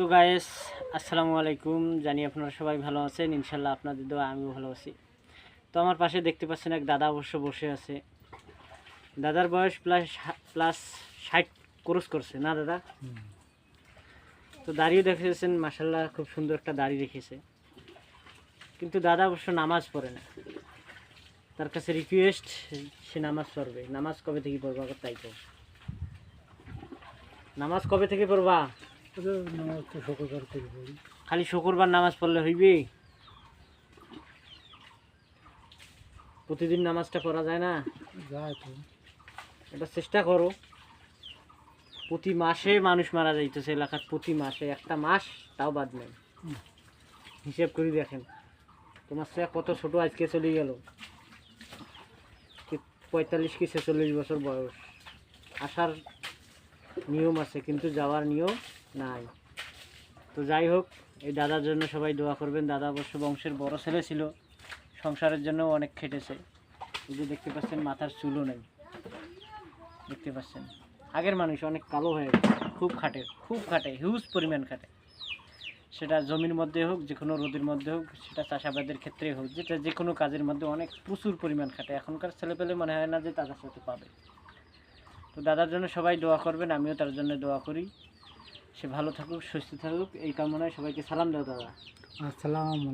তো গায়েস আসসালামু আলাইকুম। জানি আপনারা সবাই ভালো আছেন ইনশাল্লাহ আপনাদের দোয়া আমিও ভালো আছি। তো আমার পাশে দেখতে পাচ্ছেন এক দাদা অবশ্য বসে আছে। দাদার বয়স প্লাস প্লাস ষাট ক্রস করছে না দাদা? তো দাড়িও দেখেছেন মাসাল্লাহ খুব সুন্দর একটা দাড়ি রেখেছে। কিন্তু দাদা অবশ্য নামাজ পড়ে না। তার কাছে রিকোয়েস্ট সে নামাজ পড়বে। নামাজ কবে থেকে পড়বা? তাই তো নামাজ কবে থেকে পড়বা? খালি শুক্রবার নামাজ পড়লে হইবে? প্রতিদিন নামাজটা পড়া যায় না? যায় তো। এটা চেষ্টা করো। প্রতি মাসে মানুষ মারা যাইতেছে এলাকার প্রতি মাসে। একটা মাস তাও বাদ নেই। হিসেব করে দেখেন। তোমার সে কত ছোট আজকে চলে গেল? পঁয়তাল্লিশ কি ছেচল্লিশ বছর বয়স। আসার নিয়ম আছে কিন্তু যাওয়ার নিয়ম নাই। তো যাই হোক, এই দাদার জন্য সবাই দোয়া করবেন। দাদা অবশ্য বংশের বড় ছেলে ছিল, সংসারের জন্য অনেক খেটেছে। এই যে দেখতে পাচ্ছেন, মাথার চুলও নেই। দেখতে পাচ্ছেন, আগের মানুষ অনেক কালো হয়ে গেছে, খুব খাটে খুব খাটে হিউজ পরিমাণ খাটে। সেটা জমির মধ্যে হোক যে কোনো রোদের মধ্যে হোক, সেটা চাষাবাদের ক্ষেত্রে হোক, যেটা যে কোনো কাজের মধ্যে অনেক প্রচুর পরিমাণ খাটে। এখনকার ছেলেপেলে মনে হয় না যে তাদের সাথে পাবে। তো দাদার জন্য সবাই দোয়া করবেন, আমিও তার জন্য দোয়া করি। সে ভালো থাকুক সুস্থ থাকুক এই কামনায় সবাইকে সালাম দাও দাদা। আসসালামু